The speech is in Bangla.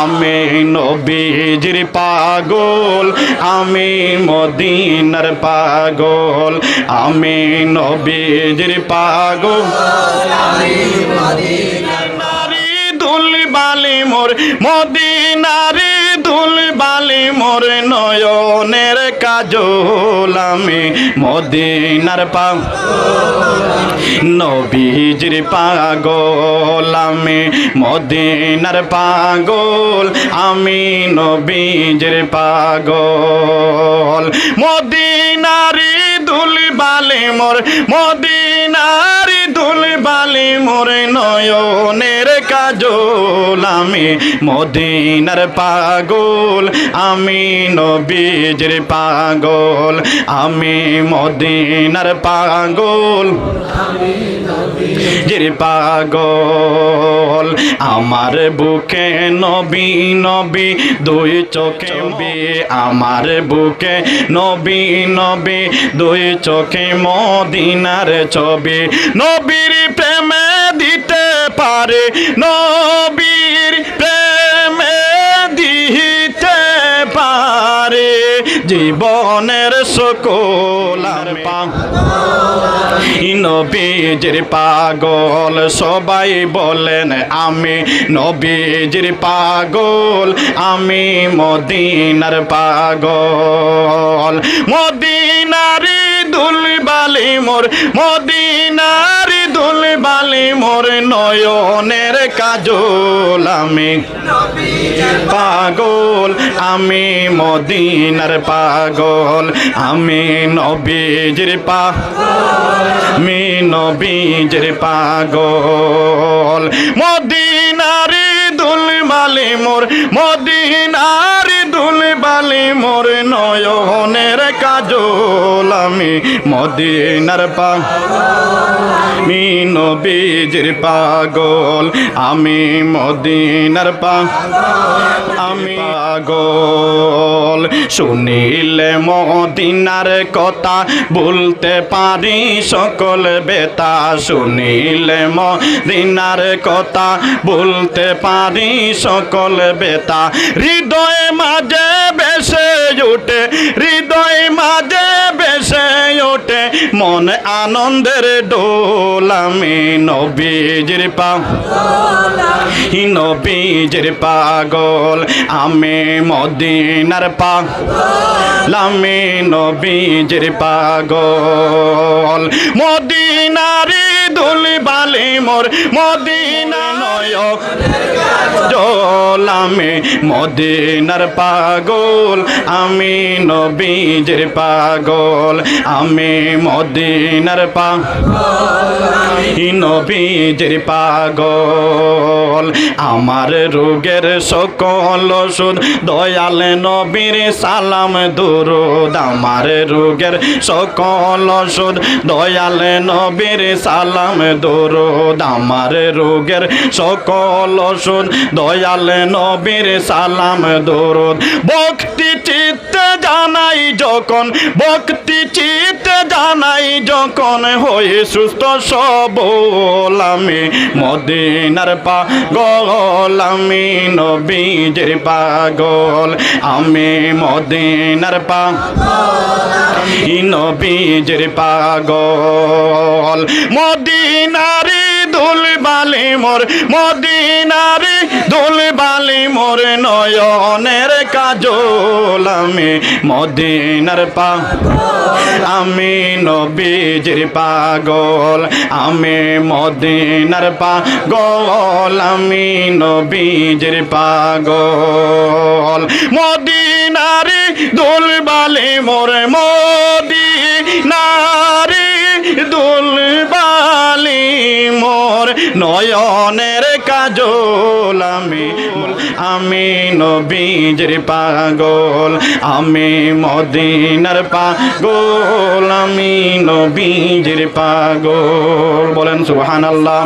আমি নবীজির পাগল, আমি মদিনার পাগল, আমি নবীজির পাগল। মোর মদিনারি দুল বালি মোর নয়নের কাজল আমি মদিনার পা নবীজির পাগল আমি মদিনার পাগল, আমি নবীজির পাগল। মদিনারি দুল বালি মোর, মদিনারি দুল বালি মোর নয়নের কাজল আমি মদিনার পাগল। আমি নবীজির পাগল, আমি মদিনার পাগল। জির পাগল, আমার বুকে নবী নবী, দুই চোখে বি আমার বুকে নবী নবী, দুই চোখে মদিনার ছবি। নবীর প্রেমে দিতে পারে নবীর জীবনের সকল আর নবীজির পাগল, সবাই বলেন, আমি নবীজির পাগল, আমি মদিনার পাগল। মদিনারি দুলবালি মোর, মদিনারি দুল বালি মোর নয়নের কাজল, আমি পাগল, আমি মদিনার পাগল, আমি নবীজির পা আমি নবীজির পাগল। মদিনারি দুল বালি মোর, মদিনারি দুল বালি মোর নয়নের কাজল আমি মদিনার পা আমি নবীজির পাগল আমি মদিনার পা আমি পাগল, শুনিলে মদিনার কথা বলতে পারি সকল বেতা। শুনিলে মদিনার কথা বলতে পারি সকল বেতা। হৃদয় মাঝে বেসে ওঠে হৃদয় মাঝে বেসে ওঠে মন আনন্দের ডোল আমি নবীজির পা নবীজির পাগল, আমি মদিনার পা আমি নবীজির পাগল। মদিনারি দুল বালি মোর মদিনা নয়। জল, আমি মদিনার পাগল, আমি নবীজির পাগল, আমি মদিনার পা নবীজির পাগল। আমার রোগের সকল ওষুধ, দয়াল নবীর সালাম, দুরুদ। আমার রোগের সকল ওষুধ, দয়াল নবীর সালাম, দুরুদ। আমার রোগের সকল ওষুধ দয়াল নবীর সালাম, দুরুদ। ভক্তি চিত্তে জানাই যখন, ভক্তি চিত্তে জানাই যখন, হয়ে সুস্থ সবল আমি মদিনার পাগল, আমি নবীজের পাগল, আমি মদিনার পা নবীজের পাগল। দুল বালি মোর, মদিনারি দুল বালি মোর নয়নের কাজল আমি মদিনার পা। আমি নবীজির পাগল, আমি মদিনার পাগল, আমি নবীজির পাগল। মদিনারি দুল বালি মোর, মদিনারি দুল বালি মোর নয়নের কাজল আমি আমি নবীজির পাগল আমি মদিনার পাগল আমি নবীজির পাগল। বলেন সুবহানাল্লাহ।